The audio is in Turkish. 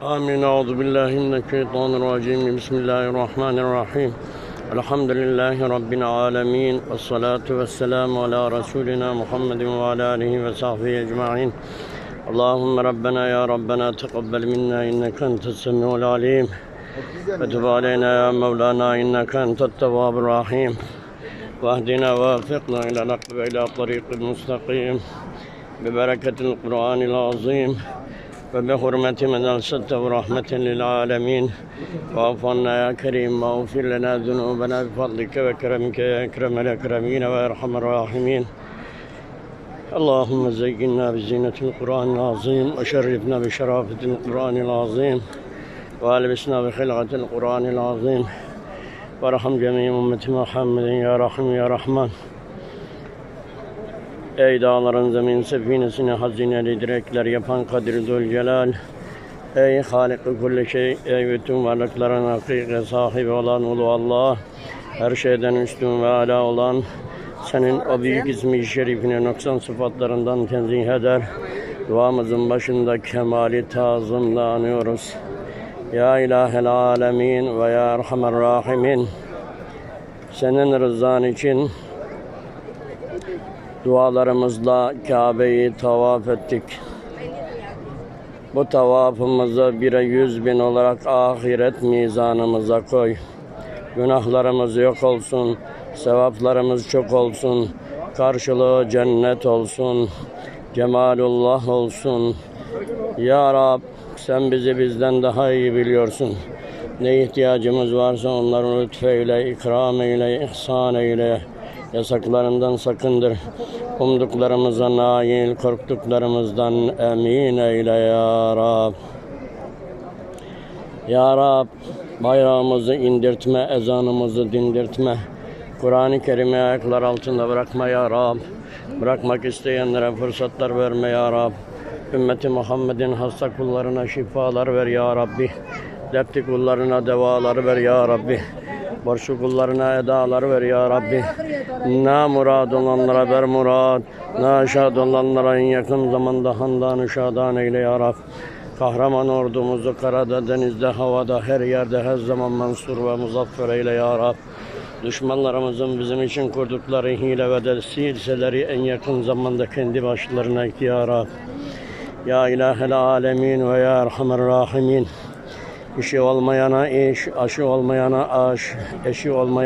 آمين. أعوذ بالله من الشيطان الرجيم. بسم الله الرحمن الرحيم. الحمد لله رب العالمين والصلاة والسلام على رسولنا محمد وعلى آله وصحبه أجمعين. اللهم ربنا يا ربنا تقبل منا إنك أنت السميع العليم. وتب علينا يا مولانا إنك أنت التواب الرحيم. واهدنا ووفقنا إلى الحق وإلى طريق المستقيم. ببركة القرآن العظيم. وبحرمة من أرسلته رحمة للعالمين. واعف عنا يا كريم واغفر لنا ذنوبنا بفضلك وكرمك يا أكرم الأكرمين وأرحم الراحمين. اللهم زينا بزينة القرآن العظيم وشرفنا بشرافة القرآن العظيم وألبسنا بخلعة القرآن العظيم. وارحم جميع أمة محمد يا رحم يا رحمن. Ey dağların zemin sefinesine hazineli direkler yapan Kadir Zülcelal. Ey Halik-i kulli şey, ey bütün varlıkların hakiki sahibi olan Ulu Allah. Her şeyden üstün ve ala olan senin o büyük ismi şerifine noksan sıfatlarından tenzih eder. Duamızın başında kemali tazımla anıyoruz. Ya ilahel alemin ve ya erhamer rahimin. Senin rızan için dualarımızla Kabe'yi tavaf ettik. Bu tavafımızı bire yüz bin olarak ahiret mizanımıza koy. Günahlarımız yok olsun, sevaplarımız çok olsun, karşılığı cennet olsun, cemalullah olsun. Ya Rab sen bizi bizden daha iyi biliyorsun. Ne ihtiyacımız varsa onları lütfeyle, ikram eyle, ihsan eyle. Yasaklarından sakındır. Umduklarımıza nail, korktuklarımızdan emin eyle ya Rab. Ya Rab, bayrağımızı indirtme, ezanımızı dindirtme. Kur'an-ı Kerim'i ayaklar altında bırakma ya Rab. Bırakmak isteyenlere fırsatlar verme ya Rab. Ümmeti Muhammed'in hasta kullarına şifalar ver ya Rabbi. Dertli kullarına devalar ver ya Rabbi. Borçlu kullarına edalar ver ya Rabbi. Na murad olanlara ver murad. Na şad olanlara en yakın zamanda handan şadan eyle ya Rab. Kahraman ordumuzu karada, denizde, havada, her yerde, her zaman mansur ve muzaffer eyle ya Rab. Düşmanlarımızın bizim için kurdukları hile ve de silseleri en yakın zamanda kendi başlarına ya Rab. Ya ilahel alemin ve ya erhamer rahimin. İşi olmayana iş, aşı olmayana aş, eşi olmayana